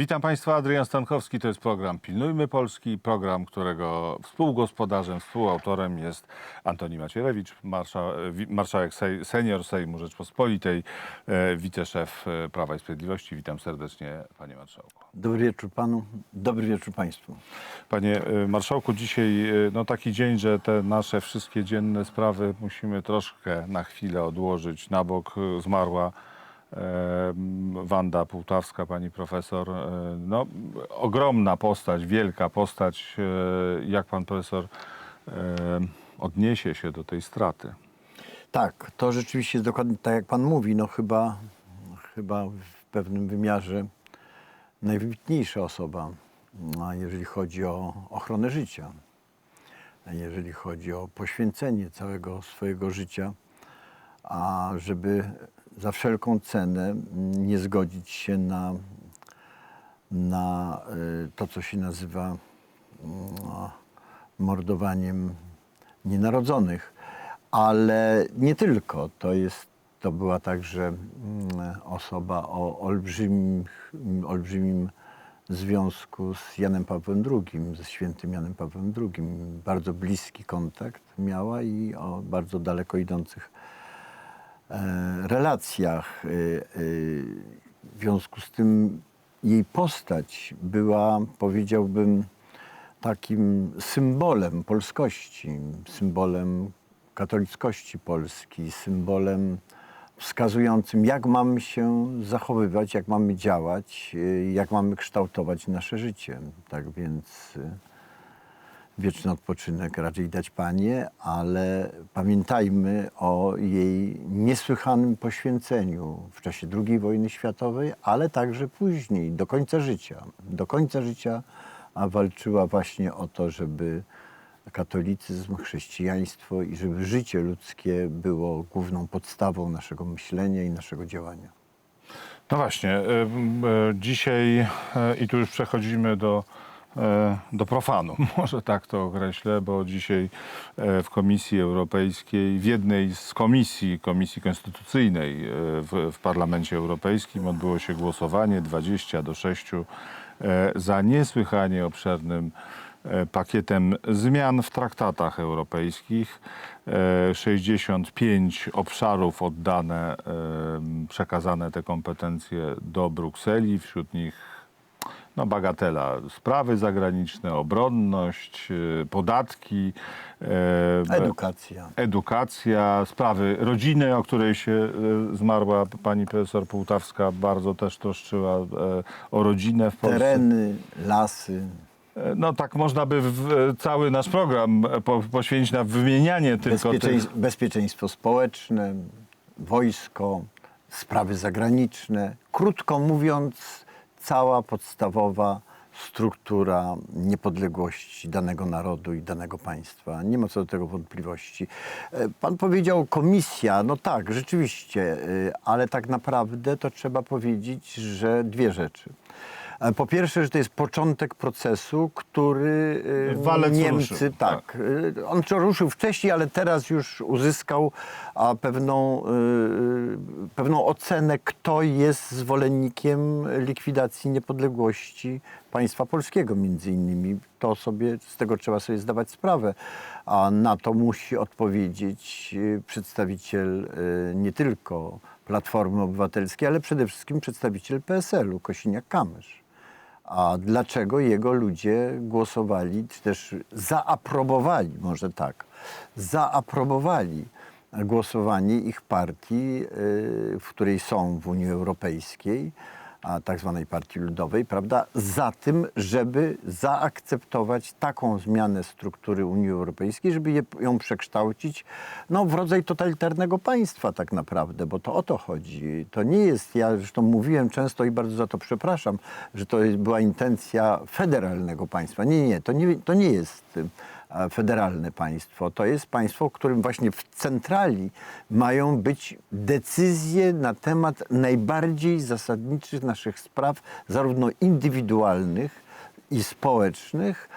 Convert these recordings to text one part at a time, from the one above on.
Witam Państwa, Adrian Stankowski. To jest program Pilnujmy Polski, program, którego współgospodarzem, współautorem jest Antoni Macierewicz, marsza, marszałek sej, senior Sejmu Rzeczpospolitej, e, wiceszef e, Prawa i Sprawiedliwości. Witam serdecznie, panie marszałku. Dobry wieczór panu, dobry wieczór państwu. Panie e, marszałku, dzisiaj e, no, taki dzień, że te nasze wszystkie dzienne sprawy musimy troszkę na chwilę odłożyć na bok. Zmarła Wanda Półtawska, pani profesor. E, No, ogromna postać, wielka postać. E, Jak pan profesor odniesie się do tej straty? Tak, to rzeczywiście jest dokładnie tak, jak pan mówi. No chyba, chyba w pewnym wymiarze najwybitniejsza osoba, jeżeli chodzi o ochronę życia, jeżeli chodzi o poświęcenie całego swojego życia, a żeby za wszelką cenę nie zgodzić się na, na y, to, co się nazywa no, mordowaniem nienarodzonych. Ale nie tylko. To, jest, to była także osoba o olbrzymim, olbrzymim związku z Janem Pawłem II, ze świętym Janem Pawłem II. Bardzo bliski kontakt miała i o bardzo daleko idących relacjach. E, e, W związku z tym jej postać była, powiedziałbym, takim symbolem polskości, symbolem katolickości Polski, symbolem wskazującym, jak mamy się zachowywać, jak mamy działać, jak mamy kształtować nasze życie. Tak więc wieczny odpoczynek raczej dać Panie, ale pamiętajmy o jej niesłychanym poświęceniu w czasie II wojny światowej, ale także później, do końca życia. Do końca życia walczyła właśnie o to, żeby katolicyzm, chrześcijaństwo i żeby życie ludzkie było główną podstawą naszego myślenia i naszego działania. No właśnie, e, m, e, dzisiaj i tu już przechodzimy do, do profanu, może tak to określę, bo dzisiaj e, w Komisji Europejskiej, w jednej z komisji, Komisji Konstytucyjnej e, w, w Parlamencie Europejskim odbyło się głosowanie 20 do 6 e, za niesłychanie obszernym e, pakietem zmian w traktatach europejskich. E, 65 obszarów oddane, e, przekazane te kompetencje do Brukseli, wśród nich no, bagatela, sprawy zagraniczne, obronność, e, podatki, e, Edukacja. edukacja, sprawy rodziny, o której się e, zmarła pani profesor Półtawska, bardzo też troszczyła e, o rodzinę w Polsce. Tereny, lasy. No tak można by cały nasz program po, poświęcić na wymienianie tylko Bezpieczeństw, tych... bezpieczeństwo społeczne, wojsko, sprawy zagraniczne. Krótko mówiąc, cała podstawowa struktura niepodległości danego narodu i danego państwa. Nie ma co do tego wątpliwości. E, Pan powiedział komisja, no tak, rzeczywiście, e, ale tak naprawdę to trzeba powiedzieć, że dwie rzeczy. E, Po pierwsze, że to jest początek procesu, który e, Walec Niemcy, ruszył, tak, Y, On to ruszył wcześniej, ale teraz już uzyskał a, pewną, pewną ocenę, kto jest zwolennikiem likwidacji niepodległości państwa polskiego między innymi. To sobie, z tego trzeba sobie zdawać sprawę. A na to musi odpowiedzieć przedstawiciel nie tylko Platformy Obywatelskiej, ale przede wszystkim przedstawiciel PSL-u, Kosiniak-Kamysz a dlaczego jego ludzie głosowali, czy też zaaprobowali, może tak, zaaprobowali głosowanie ich partii, y, w której są w Unii Europejskiej, a tak zwanej Partii Ludowej, prawda, za tym, żeby zaakceptować taką zmianę struktury Unii Europejskiej, żeby je, ją przekształcić no, w rodzaj totalitarnego państwa tak naprawdę, bo to o to chodzi. To nie jest, ja zresztą mówiłem często i bardzo za to przepraszam, że to była intencja federalnego państwa. Nie, nie, to nie, to nie jest federalne państwo. To jest państwo, w którym właśnie w centrali mają być decyzje na temat najbardziej zasadniczych naszych spraw, zarówno indywidualnych, i społecznych,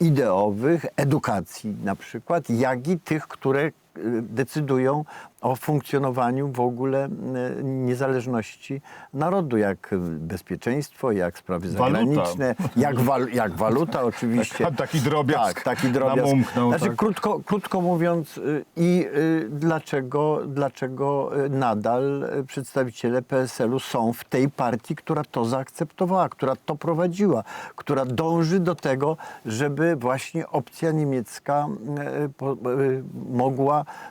ideowych, edukacji na przykład, jak i tych, które decydują o funkcjonowaniu w ogóle niezależności narodu, jak bezpieczeństwo, jak sprawy Waluta. zagraniczne, jak, wal, jak waluta oczywiście. Tak, taki drobiazg Tak, taki drobiazg. namumknął, Znaczy, tak. krótko, krótko mówiąc, y, i y, dlaczego, dlaczego y, nadal przedstawiciele PSL-u są w tej partii, która to zaakceptowała, która to prowadziła, która dąży do tego, żeby właśnie opcja niemiecka y,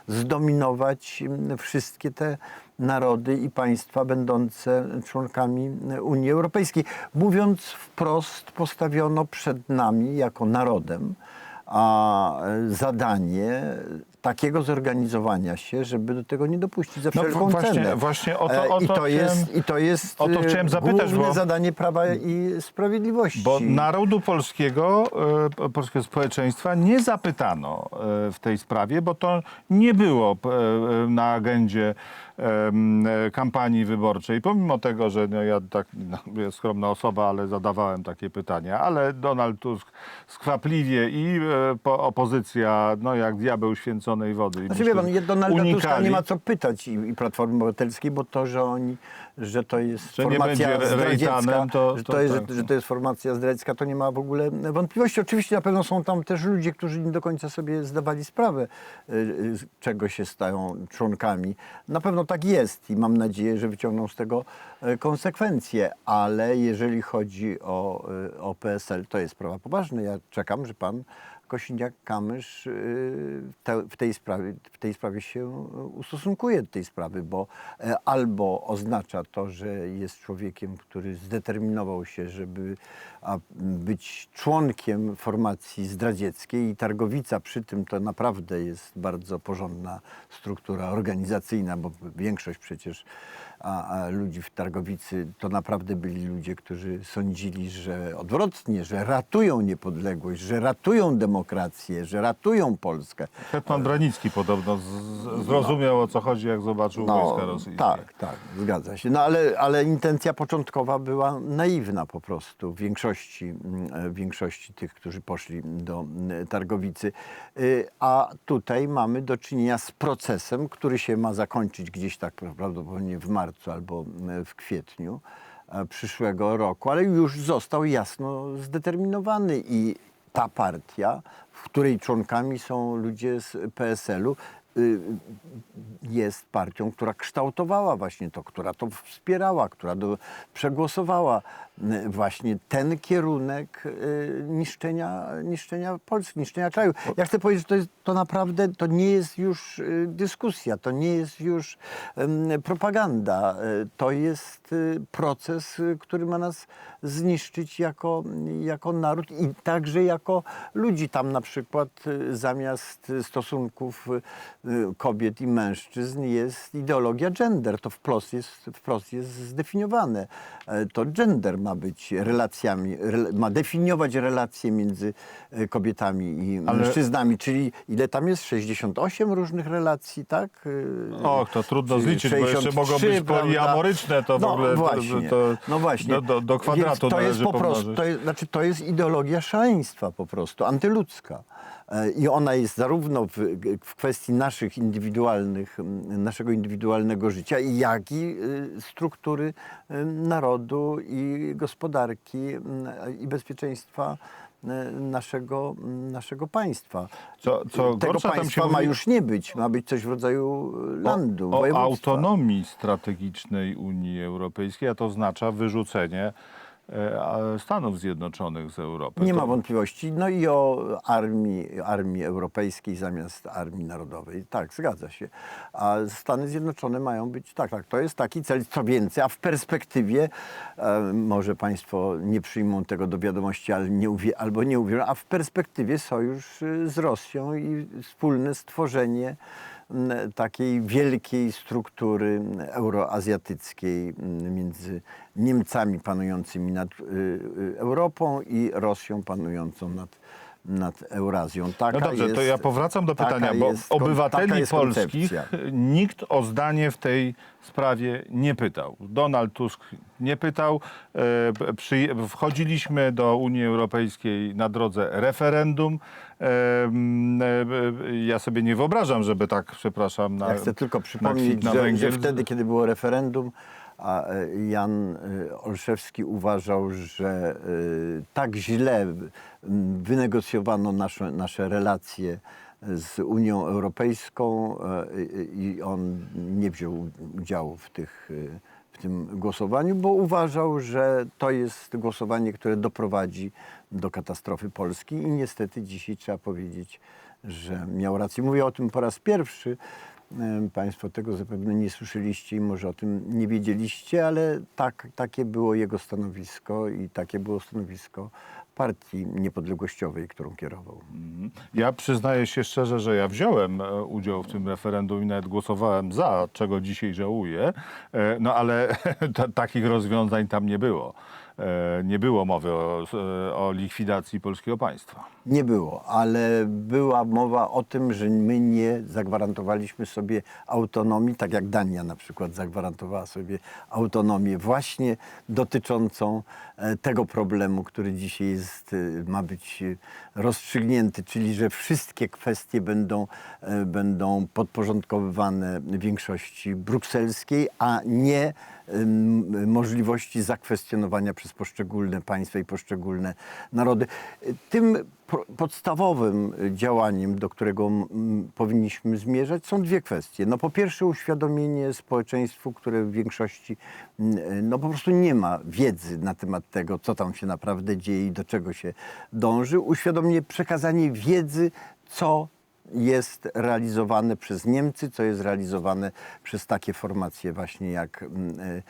zdominować y, wszystkie te narody i państwa będące członkami Unii Europejskiej. Mówiąc wprost, postawiono przed nami jako narodem a zadanie takiego zorganizowania się, żeby do tego nie dopuścić za No, wszelką właśnie- cenę. właśnie o to- E, o I to to jest, chciałem- i to jest o to e, chciałem zapytać, główne bo- zadanie Prawa i Sprawiedliwości. Bo narodu polskiego, e, polskiego społeczeństwa nie zapytano e, w tej sprawie, bo to nie było na agendzie kampanii wyborczej. Pomimo tego, że no, ja tak no, jest skromna osoba, ale zadawałem takie pytania, ale Donald Tusk skwapliwie i po, opozycja, no jak diabeł święconej wody. I Znaczy wie myślę, pan, Donalda Tuska unikali. nie ma co pytać i, i Platformy Obywatelskiej, bo to, że oni, że to jest Że nie formacja będzie zdradziecka, Rejtanem, to- że, to to jest, tak. że, że to jest formacja zdradziecka, to nie ma w ogóle wątpliwości. Oczywiście na pewno są tam też ludzie, którzy nie do końca sobie zdawali sprawę, y, y, z czego się stają członkami. Na pewno tak jest i mam nadzieję, że wyciągną z tego y, konsekwencje, ale jeżeli chodzi o, y, o PSL, to jest sprawa poważna. Ja czekam, że pan Kosiniak-Kamysz y, w, tej sprawie, w tej sprawie się ustosunkuje do tej sprawy, bo e, albo oznacza to, że jest człowiekiem, który zdeterminował się, żeby być członkiem formacji zdradzieckiej i Targowica przy tym to naprawdę jest bardzo porządna struktura organizacyjna, bo większość przecież a, a ludzi w Targowicy to naprawdę byli ludzie, którzy sądzili, że odwrotnie, że ratują niepodległość, że ratują demokrację, że ratują Polskę. Hetman Branicki podobno z, z, zrozumiał o co chodzi, jak zobaczył wojska rosyjskie. Tak, tak, zgadza się. No ale, ale intencja początkowa była naiwna po prostu w większości, mm, w większości tych, którzy poszli do mm, Targowicy. Y, A tutaj mamy do czynienia z procesem, który się ma zakończyć gdzieś tak prawdopodobnie w marcu albo mm, w kwietniu e, przyszłego roku, ale już został jasno zdeterminowany i ta partia, w której członkami są ludzie z PSL-u, jest partią, która kształtowała właśnie to, która to wspierała, która do, przegłosowała y, właśnie ten kierunek y, niszczenia, niszczenia Polski, niszczenia kraju. Ja chcę powiedzieć, że to, jest, to naprawdę to nie jest już y, dyskusja, to nie jest już propaganda, y, to jest y, proces, y, który ma nas zniszczyć jako, jako naród i także jako ludzi. Tam na przykład y, zamiast stosunków y, y, kobiet i mężczyzn jest ideologia gender. To wprost jest, wprost jest zdefiniowane. E, To gender ma być relacjami, rel- ma definiować relacje między e, kobietami i Ale- mężczyznami, czyli ile tam jest? 68 różnych relacji, tak? Y, Och, to trudno czy zliczyć, bo jeszcze 63, mogą być poliamoryczne, to w no, ogóle to- właśnie, to, no właśnie. do, do, do kwadratu Więc to jest po prostu, to jest, znaczy to jest ideologia szaleństwa po prostu, antyludzka. E, I ona jest zarówno w, w kwestii naszych indywidualnych, naszego indywidualnego życia, jak i y, struktury y, narodu i gospodarki i bezpieczeństwa y, naszego, naszego państwa. Co- co Tego gorsza, państwa ma mówi- już nie być, ma być coś w rodzaju landu, o, o autonomii strategicznej Unii Europejskiej, a to oznacza wyrzucenie e, Stanów Zjednoczonych z Europy. Nie to, ma wątpliwości. No i o armii, armii europejskiej zamiast armii narodowej. Tak, zgadza się. A Stany Zjednoczone mają być, tak, tak, to jest taki cel, co więcej, a w perspektywie, e, może Państwo nie przyjmą tego do wiadomości ale nie uwie, albo nie uwierzą, a w perspektywie sojusz y, z Rosją i wspólne stworzenie takiej wielkiej struktury euroazjatyckiej m, między Niemcami panującymi nad y, y, Europą i Rosją panującą nad nad Eurazją. Taka No dobrze, jest, to ja powracam do pytania, bo jest obywateli polskich nikt o zdanie w tej sprawie nie pytał. Donald Tusk nie pytał. E, Przy, wchodziliśmy do Unii Europejskiej na drodze referendum. E, e, Ja sobie nie wyobrażam, żeby tak, przepraszam, na, Ja chcę tylko na przypomnieć, kwit na że, że wtedy, kiedy było referendum, a e, Jan e, Olszewski uważał, że e, tak źle wynegocjowano nasze, nasze relacje z Unią Europejską i on nie wziął udziału w, tych, w tym głosowaniu, bo uważał, że to jest głosowanie, które doprowadzi do katastrofy Polski i niestety dzisiaj trzeba powiedzieć, że miał rację. Mówię o tym po raz pierwszy. Państwo tego zapewne nie słyszeliście i może o tym nie wiedzieliście, ale tak, takie było jego stanowisko i takie było stanowisko partii niepodległościowej, którą kierował. Ja przyznaję się szczerze, że ja wziąłem e, udział w tym referendum i nawet głosowałem za, czego dzisiaj żałuję, E, no ale ta, takich rozwiązań tam nie było. E, Nie było mowy o, e, o likwidacji polskiego państwa. Nie było, ale była mowa o tym, że my nie zagwarantowaliśmy sobie autonomii, tak jak Dania na przykład zagwarantowała sobie autonomię właśnie dotyczącą e, tego problemu, który dzisiaj jest, ma być rozstrzygnięty, czyli że wszystkie kwestie będą, będą podporządkowywane większości brukselskiej, a nie możliwości zakwestionowania przez poszczególne państwa i poszczególne narody. Tym podstawowym działaniem, do którego powinniśmy zmierzać, są dwie kwestie. No po pierwsze uświadomienie społeczeństwu, które w większości no po prostu nie ma wiedzy na temat tego, co tam się naprawdę dzieje i do czego się dąży. Uświadomienie, przekazanie wiedzy, co jest realizowane przez Niemcy, co jest realizowane przez takie formacje właśnie jak, mm, e,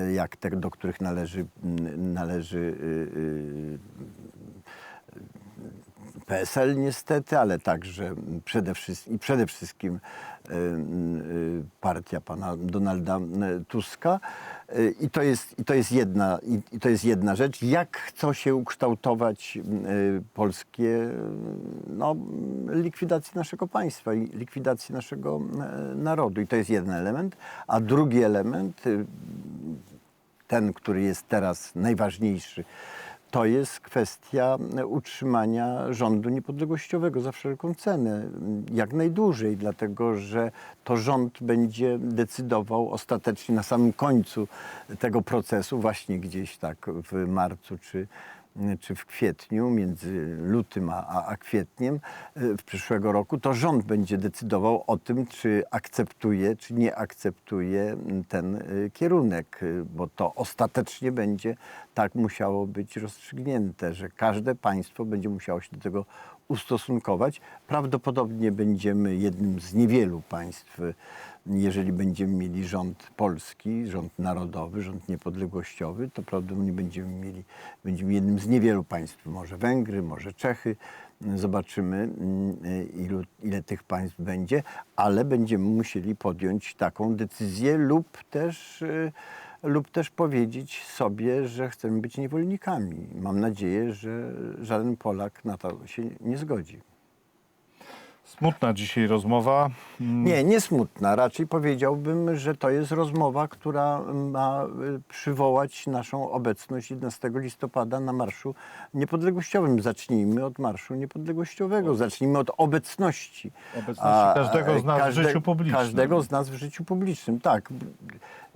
e, jak te, do których należy, mm, należy y, y, PSL niestety, ale także przede wszystkim, i przede wszystkim y, y, partia pana Donalda Tuska. I to jest, i to jest, jedna, i, to jest jedna rzecz. Jak chcą się ukształtować y, polskie no, likwidacji naszego państwa i likwidacji naszego y, narodu. I to jest jeden element. A drugi element, y, ten, który jest teraz najważniejszy, to jest kwestia utrzymania rządu niepodległościowego. Za wszelką cenę, jak najdłużej, dlatego że to rząd będzie decydował ostatecznie na samym końcu tego procesu, właśnie gdzieś tak w marcu czy, czy w kwietniu, między lutym a, a, kwietniem e, w przyszłego roku, to rząd będzie decydował o tym, czy akceptuje, czy nie akceptuje ten e, kierunek, e, bo to ostatecznie będzie tak musiało być rozstrzygnięte, że każde państwo będzie musiało się do tego ustosunkować. Prawdopodobnie będziemy jednym z niewielu państw, jeżeli będziemy mieli rząd polski, rząd narodowy, rząd niepodległościowy, to prawdopodobnie będziemy mieli, będziemy jednym z niewielu państw, może Węgry, może Czechy. Zobaczymy, mm, ilu, ile tych państw będzie, ale będziemy musieli podjąć taką decyzję lub też, y, lub też powiedzieć sobie, że chcemy być niewolnikami. Mam nadzieję, że żaden Polak na to się nie zgodzi. Smutna dzisiaj rozmowa. Mm, Nie, nie smutna. Raczej powiedziałbym, że to jest rozmowa, która ma y, przywołać naszą obecność 11 listopada na Marszu Niepodległościowym. Zacznijmy od Marszu Niepodległościowego. Zacznijmy od obecności. Obecności każdego z nas w życiu publicznym. Każdego z nas w życiu publicznym, tak.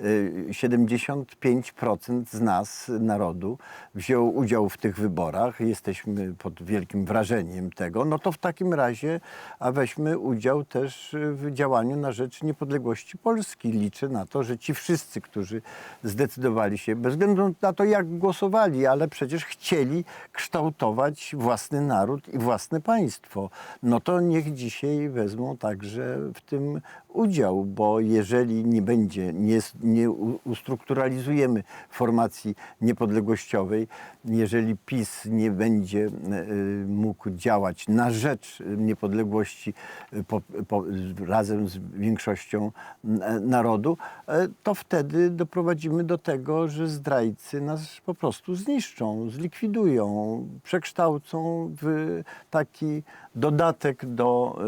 Y, 75% z nas, narodu, wzięło udział w tych wyborach. Jesteśmy pod wielkim wrażeniem tego. No to w takim razie a weźmy udział też w działaniu na rzecz niepodległości Polski. Liczę na to, że ci wszyscy, którzy zdecydowali się, bez względu na to, jak głosowali, ale przecież chcieli kształtować własny naród i własne państwo, no to niech dzisiaj wezmą także w tym udział, bo jeżeli nie będzie, nie, nie ustrukturalizujemy formacji niepodległościowej, jeżeli PiS nie będzie e, mógł działać na rzecz niepodległości e, po, po, razem z większością e, narodu, e, to wtedy doprowadzimy do tego, że zdrajcy nas po prostu zniszczą, zlikwidują, przekształcą w taki dodatek do,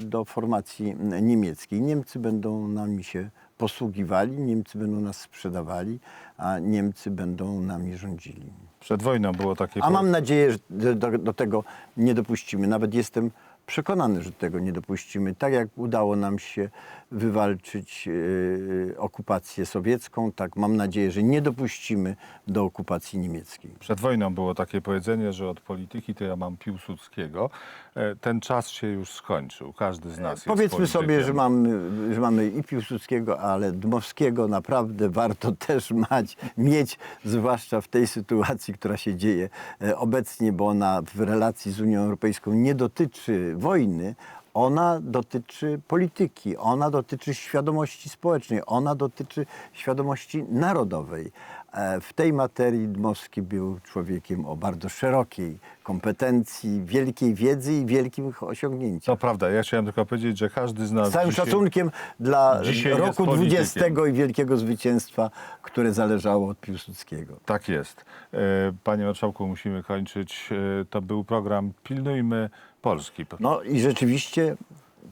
y, do formacji niemieckiej. Niemcy będą nami się posługiwali, Niemcy będą nas sprzedawali, a Niemcy będą nami rządzili. Przed wojną było takie... A mam nadzieję, że do, do tego nie dopuścimy. Nawet jestem przekonany, że tego nie dopuścimy. Tak jak udało nam się wywalczyć yy, okupację sowiecką, tak mam nadzieję, że nie dopuścimy do okupacji niemieckiej. Przed wojną było takie powiedzenie, że od polityki to ja mam Piłsudskiego. E, Ten czas się już skończył. Każdy z nas jest Powiedzmy sobie, politykiem. że mamy, że mamy i Piłsudskiego, ale Dmowskiego naprawdę warto też mać, mieć, zwłaszcza w tej sytuacji, która się dzieje e, obecnie, bo ona w relacji z Unią Europejską nie dotyczy wojny, ona dotyczy polityki, ona dotyczy świadomości społecznej, ona dotyczy świadomości narodowej. E, W tej materii Dmowski był człowiekiem o bardzo szerokiej kompetencji, wielkiej wiedzy i wielkich osiągnięciach. To prawda, ja chciałem tylko powiedzieć, że każdy z nas Z całym dzisiaj... szacunkiem dla roku. 20 i wielkiego zwycięstwa, które zależało od Piłsudskiego. Tak jest. E, Panie Marszałku, musimy kończyć. E, To był program Pilnujmy Polski. No i rzeczywiście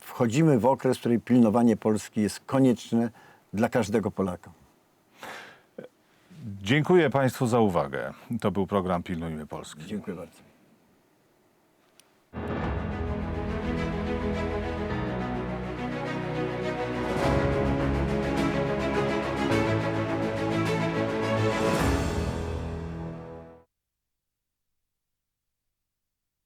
wchodzimy w okres, w którym pilnowanie Polski jest konieczne dla każdego Polaka. Dziękuję Państwu za uwagę. To był program Pilnujmy Polski. Dziękuję bardzo.